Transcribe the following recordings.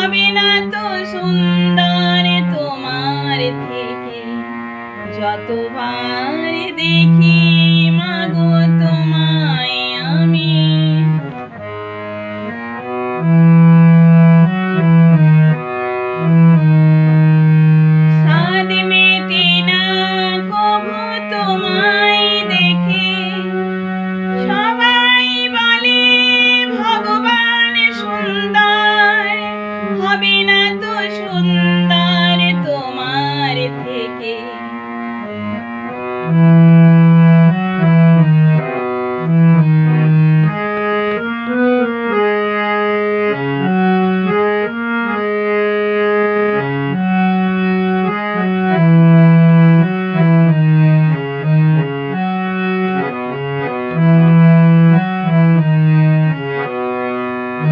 হবে না তো সুন্দর তোমার থেকে। যতবার দেখি মাগো তোমায়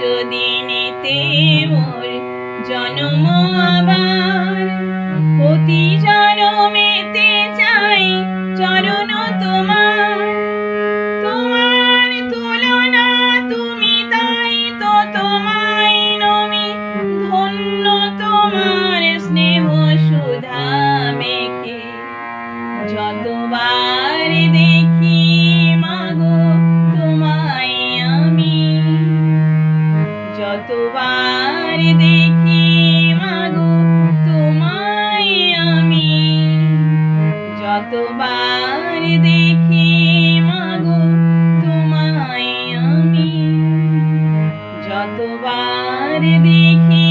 যদি নিতে মোর জন্ম আবার প্রতি তোমারে দেখি।